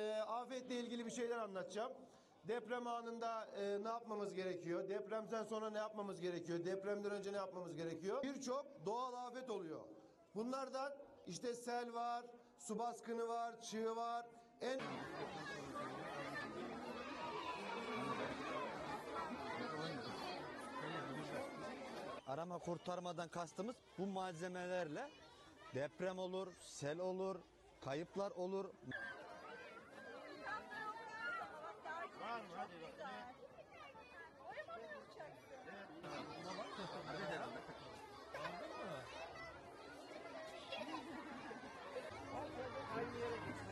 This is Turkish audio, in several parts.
Ee, afetle ilgili bir şeyler anlatacağım. Deprem anında e, ne yapmamız gerekiyor? Depremden sonra ne yapmamız gerekiyor? Depremden önce ne yapmamız gerekiyor? Birçok doğal afet oluyor. Bunlardan işte sel var, su baskını var, çığ var. En Arama kurtarmadan kastımız bu malzemelerle deprem olur, sel olur, kayıplar olur.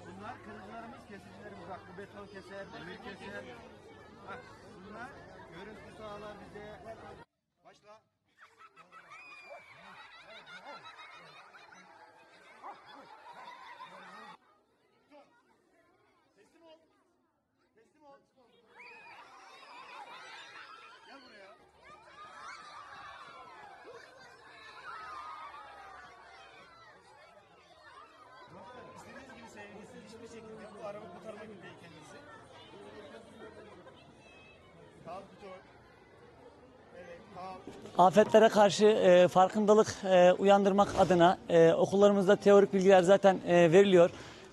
Bunlar kırıcılarımız, kesicilerimiz. Bak bu beton keser, demir keser. Bak bunlar görüntü sağlar bize. Başla. Teslim ol. Teslim ol. Afetlere karşı e, farkındalık e, uyandırmak adına e, okullarımızda teorik bilgiler zaten e, veriliyor.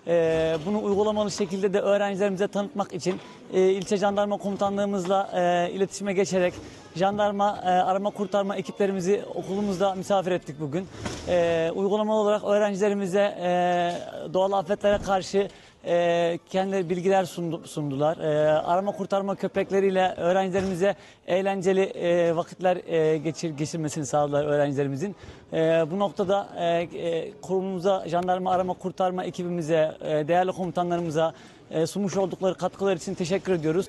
E, bunu uygulamalı şekilde de öğrencilerimize tanıtmak için e, ilçe jandarma komutanlığımızla e, iletişime geçerek jandarma e, arama kurtarma ekiplerimizi okulumuzda misafir ettik bugün. E, uygulamalı olarak öğrencilerimize e, doğal afetlere karşı e, kendileri bilgiler sundu- sundular. E, arama kurtarma köpekleriyle öğrencilerimize eğlenceli e, vakitler e, geçir, geçirmesini sağladılar öğrencilerimizin. E, bu noktada e, e, kurumumuza, jandarma arama kurtarma ekibimize, e, değerli komutanlarımıza e, sunmuş oldukları katkılar için teşekkür ediyoruz.